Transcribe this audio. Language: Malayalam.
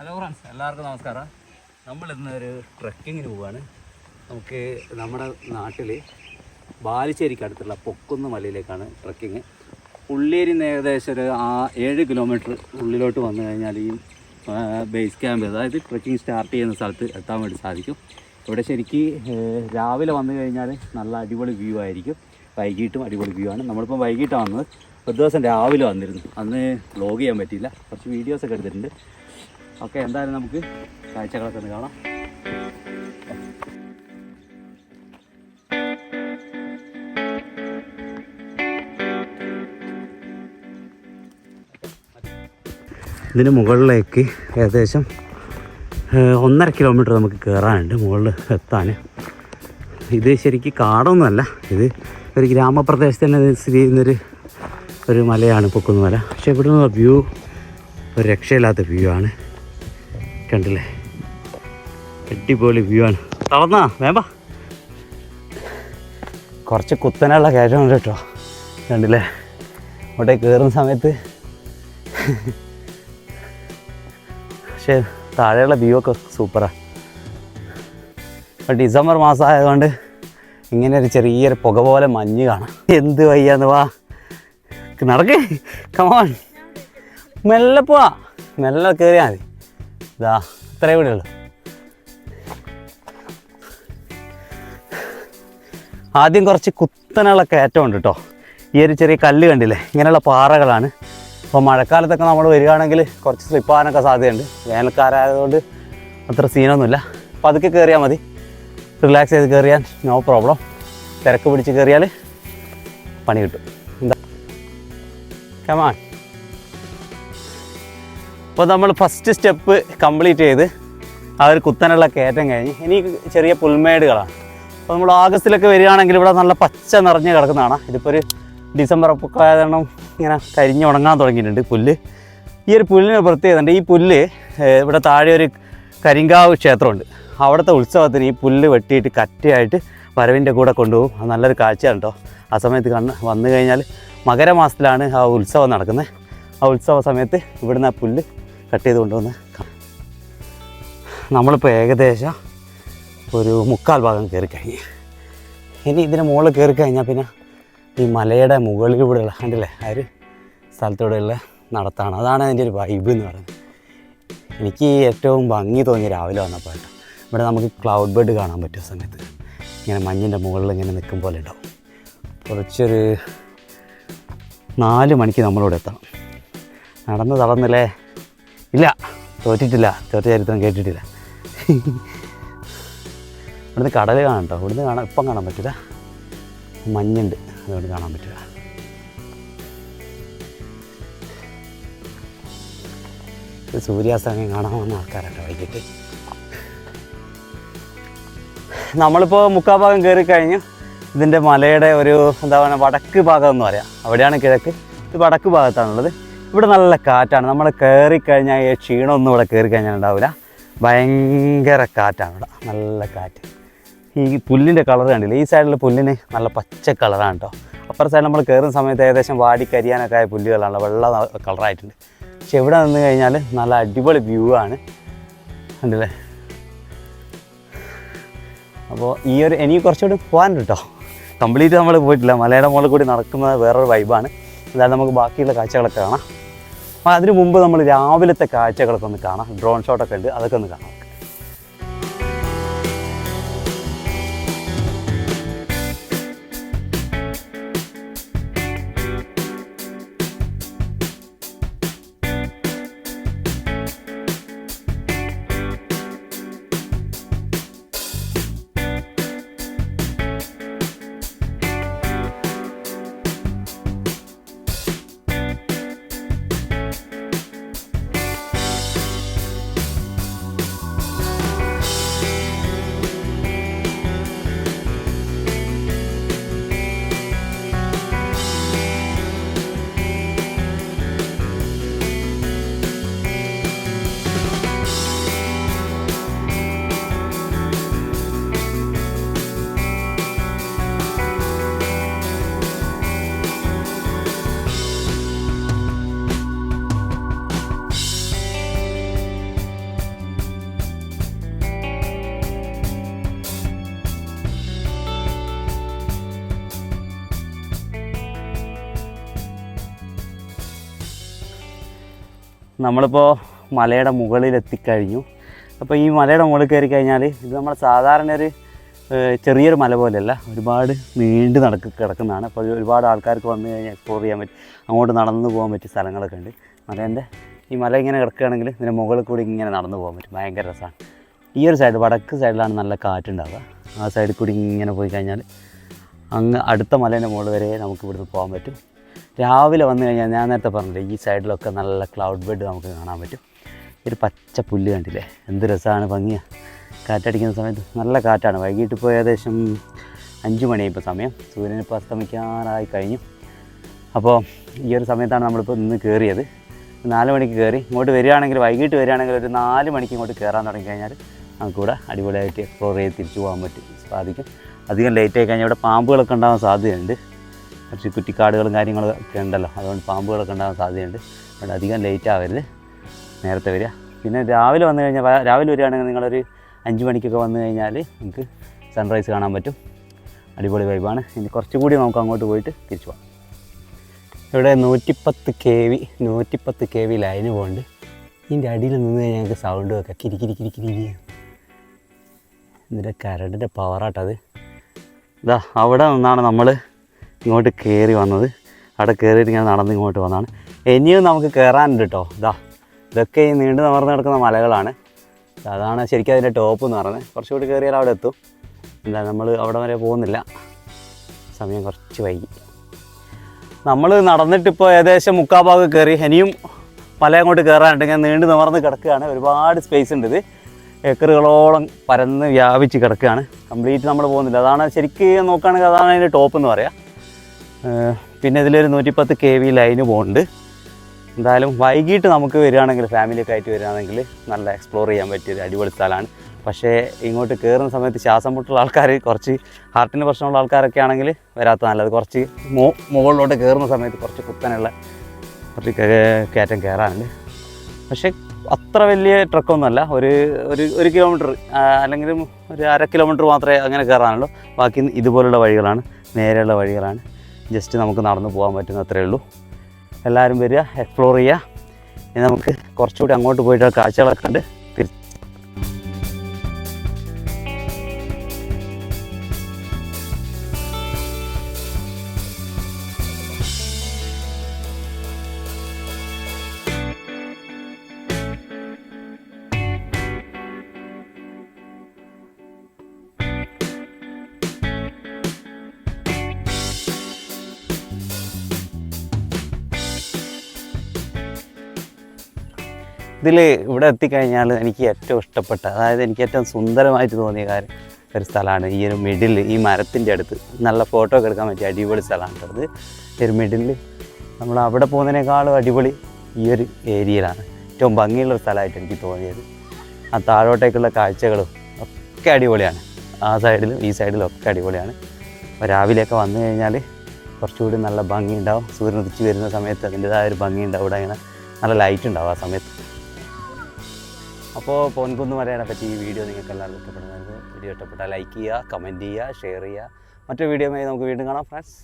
ഹലോ ഫ്രണ്ട്സ് എല്ലാവർക്കും നമസ്കാരം. നമ്മൾ ഇന്ന് ഒരു ട്രക്കിങ്ങിന് പോവാണ്. നമുക്ക് നമ്മുടെ നാട്ടിൽ ബാലുശ്ശേരിക്ക് അടുത്തുള്ള പൊക്കുന്ന് മലയിലേക്കാണ് ട്രക്കിങ് ഉള്ളേരി ഏകദേശം ഒരു ആ ഏഴ് കിലോമീറ്റർ ഉള്ളിലോട്ട് വന്നു കഴിഞ്ഞാൽ ഈ ബേസ് ക്യാമ്പ് അതായത് ട്രക്കിംഗ് സ്റ്റാർട്ട് ചെയ്യുന്ന സ്ഥലത്ത് എത്താൻ വേണ്ടി സാധിക്കും. ഇവിടെ ശരിക്ക് രാവിലെ വന്നു കഴിഞ്ഞാൽ നല്ല അടിപൊളി വ്യൂ ആയിരിക്കും. വൈകിട്ടും അടിപൊളി വ്യൂ ആണ്. നമ്മളിപ്പോൾ വൈകിട്ടാണ് വന്നത്. ഒരു ദിവസം രാവിലെ വന്നിരുന്നു. അന്ന് വ്ലോഗ് ചെയ്യാൻ പറ്റിയില്ല. കുറച്ച് വീഡിയോസൊക്കെ എടുത്തിട്ടുണ്ട്. ഓക്കെ എന്തായാലും നമുക്ക് കാഴ്ചകളൊക്കെ ഒന്ന് കാണാം. ഇതിന് മുകളിലേക്ക് ഏകദേശം ഒന്നര കിലോമീറ്റർ നമുക്ക് കയറാനുണ്ട് മുകളിൽ എത്താൻ. ഇത് ശരിക്കും കാടൊന്നുമല്ല. ഇത് ഒരു ഗ്രാമപ്രദേശത്ത് തന്നെ സ്ഥിതി ചെയ്യുന്നൊരു ഒരു മലയാണ് പൊക്കുന്ന മല പക്ഷേ ഇവിടെ നിന്ന് വ്യൂ ഒരു രക്ഷയില്ലാത്ത വ്യൂ ആണ്. കണ്ടില്ലേ? അടിപൊളി വ്യൂ ആണ്. തളർന്നാ വേമ്പ കുറച്ച് കുത്തനുള്ള കയറ്റമുണ്ട് കേട്ടോ. കണ്ടില്ലേ? അവിടെ കയറുന്ന സമയത്ത്. പക്ഷേ താഴെയുള്ള വ്യൂ ഒക്കെ സൂപ്പറാണ് ഡിസംബർ മാസം ആയതുകൊണ്ട് ഇങ്ങനെ ഒരു ചെറിയൊരു പുക പോലെ മഞ്ഞ് കാണാം. എന്ത് വയ്യാന്ന് വാ. നടക്കേ. കമാൻ മെല്ലെ പോവാ. മെല്ലെ കയറിയാൽ മതി. ഇതാ ഇത്രേ കൂടെ ആദ്യം കുറച്ച് കുത്തനുള്ള കയറ്റമുണ്ട് കേട്ടോ ഈ ഒരു ചെറിയ കല്ല് കണ്ടില്ലേ? ഇങ്ങനെയുള്ള പാറകളാണ്. അപ്പോൾ മഴക്കാലത്തൊക്കെ നമ്മൾ വരികയാണെങ്കിൽ കുറച്ച് സ്ലിപ്പാകാനൊക്കെ സാധ്യതയുണ്ട്. വേനൽക്കാരായതുകൊണ്ട് അത്ര സീനൊന്നുമില്ല അപ്പോൾ അതൊക്കെ കയറിയാൽ മതി. റിലാക്സ് ചെയ്ത് കയറിയാൽ നോ പ്രോബ്ലം തിരക്ക് പിടിച്ച് കയറിയാൽ പണി കിട്ടും. എന്താ? കമാൻ അപ്പോൾ നമ്മൾ ഫസ്റ്റ് സ്റ്റെപ്പ് കംപ്ലീറ്റ് ചെയ്ത് ആ ഒരു കുത്തനുള്ള കയറ്റം കഴിഞ്ഞ്. ഇനി ചെറിയ പുൽമേടുകളാണ്. അപ്പോൾ നമ്മൾ ആഗസ്റ്റിലൊക്കെ വരികയാണെങ്കിൽ ഇവിടെ നല്ല പച്ച നിറഞ്ഞ് കിടക്കുന്നതാണ്. ഇതിപ്പോൾ ഒരു ഡിസംബർ ഒക്കെ ഇങ്ങനെ കരിഞ്ഞ് ഉണങ്ങാൻ തുടങ്ങിയിട്ടുണ്ട് പുല്ല്. ഈ ഒരു പുല്ലിന് പ്രത്യേകത ഉണ്ട്. ഈ പുല്ല് ഇവിടെ താഴെ ഒരു കരിങ്കാവ് ക്ഷേത്രമുണ്ട്. അവിടുത്തെ ഉത്സവത്തിന് ഈ പുല്ല് വെട്ടിയിട്ട് കറ്റയായിട്ട് വരവിന്റെ കൂടെ കൊണ്ടുപോകും. അത് നല്ലൊരു കാഴ്ചയാണ് കേട്ടോ. ആ സമയത്ത് കണ്ണ് വന്നു കഴിഞ്ഞാൽ മകരമാസത്തിലാണ് ആ ഉത്സവം നടക്കുന്നത്. ആ ഉത്സവ സമയത്ത് ഇവിടുന്ന് ആ പുല്ല് കട്ട് ചെയ്ത് കൊണ്ടുവന്ന് നമ്മളിപ്പോൾ ഏകദേശം ഒരു മുക്കാൽ ഭാഗം കയറി കഴിഞ്ഞ്. ഇനി ഇതിന് മുകളിൽ കയറി കഴിഞ്ഞാൽ പിന്നെ ഈ മലയുടെ മുകളിലൂടെയുള്ള കണ്ടില്ലേ? ആ ഒരു സ്ഥലത്തൂടെയുള്ള നടത്താണ്. അതാണ് അതിന്റെ ഒരു വൈബ് എന്ന് പറയുന്നത്. എനിക്ക് ഏറ്റവും ഭംഗി തോന്നി രാവിലെ വന്നപ്പോൾ ഇവിടെ നമുക്ക് ക്ലൗഡ് ബെഡ് കാണാൻ പറ്റും ആ സമയത്ത് ഇങ്ങനെ മഞ്ഞിന്റെ മുകളിൽ ഇങ്ങനെ നിൽക്കും പോലെ ഉണ്ടാവും. കുറച്ചൊരു നാല് മണിക്ക് നമ്മളിവിടെ എത്തണം. നടന്ന് തളർന്നില്ലേ? ഇല്ല തോറ്റിട്ടില്ല. തോറ്റ ചരിത്രം കേട്ടിട്ടില്ല. ഇവിടുന്ന് കടൽ കാണാം കേട്ടോ ഇവിടുന്ന് കാണാൻ ഇപ്പം കാണാൻ പറ്റില്ല മഞ്ഞുണ്ട് അതുകൊണ്ട് കാണാൻ പറ്റില്ല സൂര്യാസ്തമയം കാണാൻ വന്ന ആൾക്കാരുണ്ട് വൈകിട്ട്. നമ്മളിപ്പോൾ മുക്കാ ഭാഗം കയറി കഴിഞ്ഞു. ഇതിന്റെ മലയുടെ ഒരു എന്താ പറയുക വടക്ക് ഭാഗം എന്ന് പറയാം. അവിടെയാണ് കിഴക്ക്. ഇത് വടക്ക് ഭാഗത്താണുള്ളത്. ഇവിടെ നല്ല കാറ്റാണ്. നമ്മൾ കയറി കഴിഞ്ഞാൽ ഈ ക്ഷീണമൊന്നും ഇവിടെ കയറി കഴിഞ്ഞാൽ ഉണ്ടാവില്ല. ഭയങ്കര കാറ്റാണ് ഇവിടെ. നല്ല കാറ്റ്. ഈ പുല്ലിന്റെ കളർ കണ്ടില്ല? ഈ സൈഡിൽ പുല്ലിന് നല്ല പച്ച കളറാണ് കേട്ടോ അപ്പുറ സൈഡിൽ നമ്മൾ കയറുന്ന സമയത്ത് ഏകദേശം വാടി കരിയാനൊക്കെ ആയ പുല്ലുകളാണ്. വെള്ള കളറായിട്ടുണ്ട് പക്ഷെ ഇവിടെ നിന്ന് കഴിഞ്ഞാൽ നല്ല അടിപൊളി വ്യൂ ആണ്. കണ്ടില്ലേ? അപ്പോൾ ഈ ഒരു ഇനി കുറച്ചുകൂടി പോകാനുണ്ട് കേട്ടോ കംപ്ലീറ്റ് നമ്മൾ പോയിട്ടില്ല. മലയുടെ മുകളിൽ കൂടി നടക്കുന്നത് വേറൊരു വൈബാണ് എന്തായാലും നമുക്ക് ബാക്കിയുള്ള കാഴ്ചകളൊക്കെ കാണാം. അതിന് മുമ്പ് നമ്മൾ രാവിലത്തെ കാഴ്ചകളൊക്കെ ഒന്ന് കാണാം. ഡ്രോൺ ഷോട്ടൊക്കെ ഉണ്ട്. അതൊക്കെ ഒന്ന് കാണാം. നമ്മളിപ്പോൾ മലയുടെ മുകളിൽ എത്തിക്കഴിഞ്ഞു അപ്പോൾ ഈ മലയുടെ മുകളിൽ കയറി കഴിഞ്ഞാൽ ഇത് നമ്മൾ സാധാരണ ഒരു ചെറിയൊരു മല പോലെയല്ല. ഒരുപാട് നീണ്ടു നടക്ക് കിടക്കുന്നതാണ്. അപ്പോൾ ഒരുപാട് ആൾക്കാർക്ക് വന്നു കഴിഞ്ഞാൽ എക്സ്പ്ലോർ ചെയ്യാൻ പറ്റും അങ്ങോട്ട് നടന്നു പോകാൻ പറ്റിയ സ്ഥലങ്ങളൊക്കെ ഉണ്ട്. മലേന്റെ ഈ മല ഇങ്ങനെ കിടക്കുകയാണെങ്കിൽ ഇതിന്റെ മുകളിൽ കൂടി ഇങ്ങനെ നടന്നു പോകാൻ പറ്റും. ഭയങ്കര രസമാണ് ഈ ഒരു സൈഡ് വടക്ക് സൈഡിലാണ് നല്ല കാറ്റുണ്ടാവുക. ആ സൈഡിൽ കൂടി ഇങ്ങനെ പോയി കഴിഞ്ഞാൽ അങ്ങ് അടുത്ത മലേന്റെ മുകളിൽ വരെ നമുക്ക് ഇവിടുന്ന് പോകാൻ പറ്റും. രാവിലെ വന്നു കഴിഞ്ഞാൽ ഞാൻ നേരത്തെ പറഞ്ഞില്ലേ ഈ സൈഡിലൊക്കെ നല്ല ക്ലൗഡ് ബെഡ് നമുക്ക് കാണാൻ പറ്റും. ഒരു പച്ച പുല്ല് കണ്ടില്ലേ എന്ത് രസമാണ് ഭംഗിയാണ് കാറ്റടിക്കുന്ന സമയത്ത് നല്ല കാറ്റാണ്. വൈകിട്ട് ഇപ്പോൾ ഏകദേശം അഞ്ച് മണിയായിപ്പോൾ സമയം. സൂര്യൻ ഇപ്പോൾ അസ്തമിക്കാറായി കഴിഞ്ഞു. അപ്പോൾ ഈ ഒരു സമയത്താണ് നമ്മളിപ്പോൾ ഇന്ന് കയറിയത്. നാല് മണിക്ക് കയറി ഇങ്ങോട്ട് വരികയാണെങ്കിൽ വൈകിട്ട് വരികയാണെങ്കിൽ ഒരു നാല് മണിക്ക് ഇങ്ങോട്ട് കയറാൻ തുടങ്ങി കഴിഞ്ഞാൽ നമുക്കിവിടെ അടിപൊളിയായിട്ട് എക്സ്പ്ലോർ ചെയ്ത് തിരിച്ചു പോകാൻ പറ്റും സാധിക്കും. അധികം ലേറ്റ് ആയി കഴിഞ്ഞാൽ ഇവിടെ പാമ്പുകളൊക്കെ ഉണ്ടാകാൻ സാധ്യതയുണ്ട്. കുറച്ച് കുറ്റിക്കാടുകളും കാര്യങ്ങളും ഒക്കെ ഉണ്ടല്ലോ. അതുകൊണ്ട് പാമ്പുകളൊക്കെ ഉണ്ടാകാൻ സാധ്യതയുണ്ട്. അതുകൊണ്ട് അധികം ലേറ്റ് ആവരുത്. നേരത്തെ വരിക. പിന്നെ രാവിലെ വന്നു കഴിഞ്ഞാൽ രാവിലെ വരികയാണെങ്കിൽ നിങ്ങളൊരു അഞ്ച് മണിക്കൊക്കെ വന്നു കഴിഞ്ഞാൽ നിങ്ങൾക്ക് സൺറൈസ് കാണാൻ പറ്റും. അടിപൊളി വൈബാണ് ഇനി കുറച്ചുകൂടി നമുക്ക് അങ്ങോട്ട് പോയിട്ട് തിരിച്ചു പോകാം. ഇവിടെ നൂറ്റിപ്പത്ത് കെ വി നൂറ്റിപ്പത്ത് കെ വി ലൈന് പോകുന്നുണ്ട് ഇതിന്റെ അടിയിൽ നിന്ന് കഴിഞ്ഞാൽ ഞങ്ങൾക്ക് സൗണ്ട് വെക്കാം കിരിക്കിരിക്കിരിക്കിരി കിരി കിരി കിരി കിരി. ഇതിന്റെ കരടിന്റെ പവറാട്ടത് ഇതാ അവിടെ നിന്നാണ് നമ്മൾ ഇങ്ങോട്ട് കയറി വന്നത്. അവിടെ കയറിയിട്ട് ഇങ്ങനെ നടന്ന് ഇങ്ങോട്ട് വന്നതാണ്. ഇനിയും നമുക്ക് കയറാനുണ്ട് കേട്ടോ ഇതാ ഇതൊക്കെ ഈ നീണ്ടു നിവർന്ന് കിടക്കുന്ന മലകളാണ്. അതാണ് ശരിക്കും അതിന്റെ ടോപ്പ് എന്ന് പറയുന്നത്. കുറച്ചുകൂടി കയറിയാൽ അവിടെ എത്തും. എന്താ നമ്മൾ അവിടെ വരെ പോകുന്നില്ല. സമയം കുറച്ച് വൈകി. നമ്മൾ നടന്നിട്ടിപ്പോൾ ഏകദേശം മുക്കാൽ ഭാഗം കയറി ഇനിയും മല അങ്ങോട്ട് കയറാനുണ്ട് ഇങ്ങനെ നീണ്ടു നിവർന്ന് കിടക്കുകയാണ്. ഒരുപാട് സ്പേസ് ഉണ്ട് ഇത്. ഏക്കറുകളോളം പരന്ന് വ്യാപിച്ച് കിടക്കുകയാണ്. കംപ്ലീറ്റ് നമ്മൾ പോകുന്നില്ല. അതാണ് ശരിക്കും നോക്കുകയാണെങ്കിൽ അതാണ് അതിന്റെ ടോപ്പ് എന്ന് പറയാം. പിന്നെ ഇതിലൊരു നൂറ്റിപ്പത്ത് കെ വി ലൈന് പോകുന്നുണ്ട് എന്തായാലും വൈകിട്ട് നമുക്ക് വരികയാണെങ്കിൽ ഫാമിലിയൊക്കെ ആയിട്ട് വരികയാണെങ്കിൽ നല്ല എക്സ്പ്ലോർ ചെയ്യാൻ പറ്റിയ ഒരു അടിപൊളി സ്ഥലമാണ്. പക്ഷേ ഇങ്ങോട്ട് കയറുന്ന സമയത്ത് ശ്വാസം മുട്ടുള്ള ആൾക്കാർ കുറച്ച് ഹാർട്ടിന് പ്രശ്നമുള്ള ആൾക്കാരൊക്കെ ആണെങ്കിൽ വരാത്ത നല്ലത്. കുറച്ച് മോ മുകളിലോട്ട് കയറുന്ന സമയത്ത് കുറച്ച് കുത്തനുള്ള കുറച്ച് കയറ്റം കയറാനുണ്ട്. പക്ഷേ അത്ര വലിയ ട്രക്കൊന്നുമല്ല. ഒരു ഒരു ഒരു കിലോമീറ്റർ അല്ലെങ്കിൽ ഒരു അര കിലോമീറ്റർ മാത്രമേ അങ്ങനെ കയറാനുള്ളൂ. ബാക്കി ഇതുപോലുള്ള വഴികളാണ് നേരെയുള്ള വഴികളാണ്. ജസ്റ്റ് നമുക്ക് നടന്നു പോകാൻ പറ്റുന്ന അത്രയേ ഉള്ളൂ. എല്ലാവരും വരിക എക്സ്പ്ലോർ ചെയ്യുക. ഇനി നമുക്ക് കുറച്ചുകൂടി അങ്ങോട്ട് പോയിട്ട് കാഴ്ചകളൊക്കെ കണ്ട് ഇതിൽ ഇവിടെ എത്തിക്കഴിഞ്ഞാൽ എനിക്ക് ഏറ്റവും ഇഷ്ടപ്പെട്ട അതായത് എനിക്ക് ഏറ്റവും സുന്ദരമായിട്ട് തോന്നിയ കാര്യം ഒരു സ്ഥലമാണ്. ഈ ഒരു മിഡിൽ ഈ മരത്തിന്റെ അടുത്ത്. നല്ല ഫോട്ടോ എടുക്കാൻ പറ്റിയ അടിപൊളി സ്ഥലമാണ് കേട്ടോ ഇത്. ഈ ഒരു മിഡിൽ നമ്മൾ അവിടെ പോകുന്നതിനേക്കാളും അടിപൊളി ഈ ഒരു ഏരിയയിലാണ്. ഏറ്റവും ഭംഗിയുള്ള സ്ഥലമായിട്ട് എനിക്ക് തോന്നിയത്. ആ താഴോട്ടേക്കുള്ള കാഴ്ചകളും ഒക്കെ അടിപൊളിയാണ്. ആ സൈഡിലും ഈ സൈഡിലും ഒക്കെ അടിപൊളിയാണ്. അപ്പോൾ രാവിലെയൊക്കെ വന്നു കഴിഞ്ഞാൽ കുറച്ചുകൂടി നല്ല ഭംഗി ഉണ്ടാവും. സൂര്യൻ ഉദിച്ച് വരുന്ന സമയത്ത് അതിന്റെതായ ഒരു ഭംഗി ഉണ്ടാവും. ഇവിടെ ഇങ്ങനെ നല്ല ലൈറ്റ് ഉണ്ടാവും ആ സമയത്ത്. അപ്പോൾ പൊൻകുന്ന് മലയെ പറ്റി ഈ വീഡിയോ നിങ്ങൾക്ക് എല്ലാവർക്കും ഇഷ്ടപ്പെടുന്നതായിരുന്നു വീഡിയോ ഇഷ്ടപ്പെട്ടാൽ ലൈക്ക് ചെയ്യുക കമന്റ് ചെയ്യുക ഷെയർ ചെയ്യുക. മറ്റൊരു വീഡിയോയുമായി നമുക്ക് വീണ്ടും കാണാം ഫ്രണ്ട്സ്.